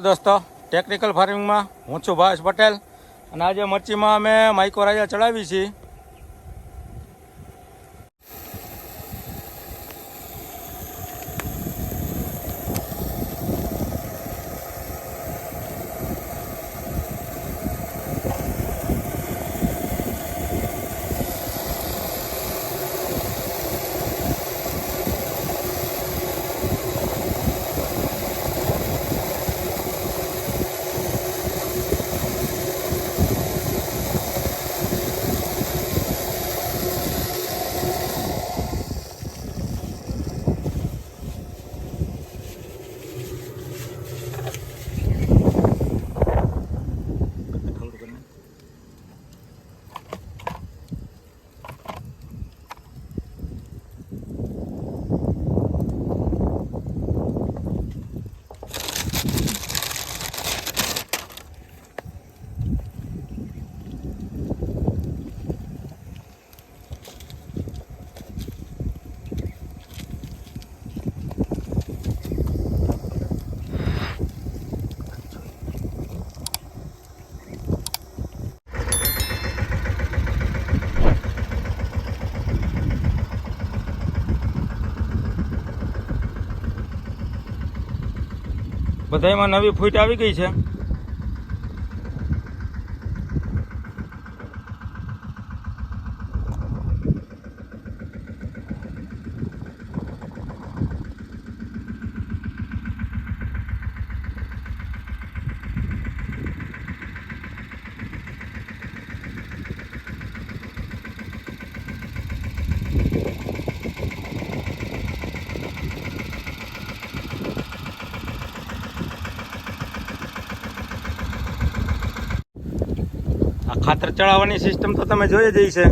દોસ્તો. ટેકનિકલ ફાર્મિંગમાં હું છું ભાવેશ પટેલ. અને આજે મરચીમાં અમે માઇકો રાજા ચડાવી છીએ. બધાયમાં નવી ફૂટ આવી ગઈ છે. આ ખાતર ચડાવવાની સિસ્ટમ તો તમે જોઈ જ છે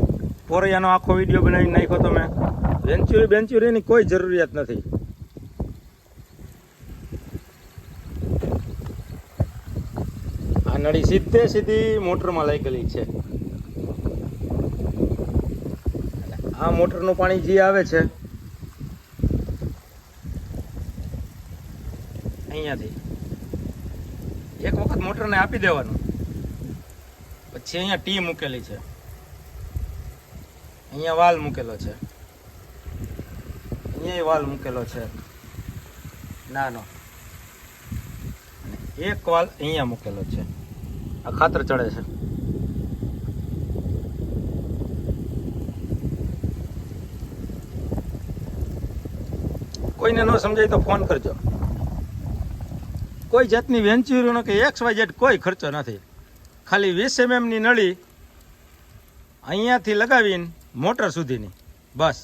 પોરૈયાનો આખો વીડિયો બનાવી નાખ્યો તમે. વેન્ચ્યુરી બેન્ચ્યુરીની કોઈ જરૂરિયાત નથી. આ નળી સીધે સીધી મોટરમાં લાગેલી છે. આ મોટરનું પાણી જે આવે છે, અહીંયાથી. એક વખત મોટરને આપી દેવાનું. પછી અહીંયા ટી મૂકેલી છે. અહીંયા વાલ મૂકેલો છે. અહીંયા વાલ મૂકેલો છે. નાનો. એક વાલ અહીંયા મૂકેલો છે. આ ખાતર ચડે છે. કોઈને ન સમજાય તો ફોન કરજો. કોઈ જાતની વેન્ચ્યુરીનો કે એક્સ વાય જેડ કોઈ ખર્ચો નથી. ખાલી વીસ એમએમની નળી અહીંયાથી લગાવીને મોટર સુધીની. બસ.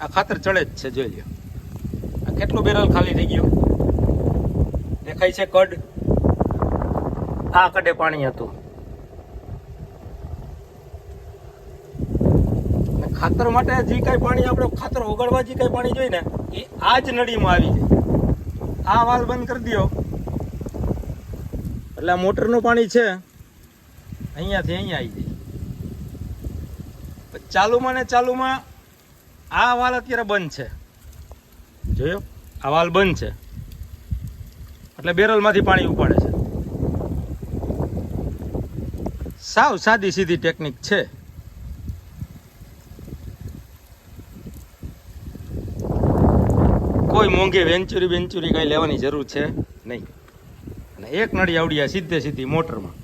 આ ખાતર ચડે જ છે, જોઈ લ્યો. આ કેટલું બેરલ ખાલી થઈ ગયું? દેખાય છે કડ. આ કડે પાણી હતું. ખાતર માટે જે કાંઈ પાણી આપણે ખાતર ઓગાળવા જે કાંઈ પાણી જોઈએ ને, એ આ જ નળીમાં આવી જાય. આ વાલ બંધ કરી દો એટલે આ મોટરનું પાણી છે. અહીંયાથી અહીંયા આવી જાય. ચાલુમાં ને ચાલુમાં આ વાલ અત્યારે બંધ છે. જોયો? આ વાલ બંધ છે. એટલે બેરલમાંથી પાણી ઉપાડે છે. સાવ સાદી સીધી ટેકનિક છે. કોઈ મોંઘી વેન્ચુરી વેન્ચુરી કાંઈ લેવાની જરૂર છે નહીં. એક નળી આવડી સીધે સીધી મોટરમાં.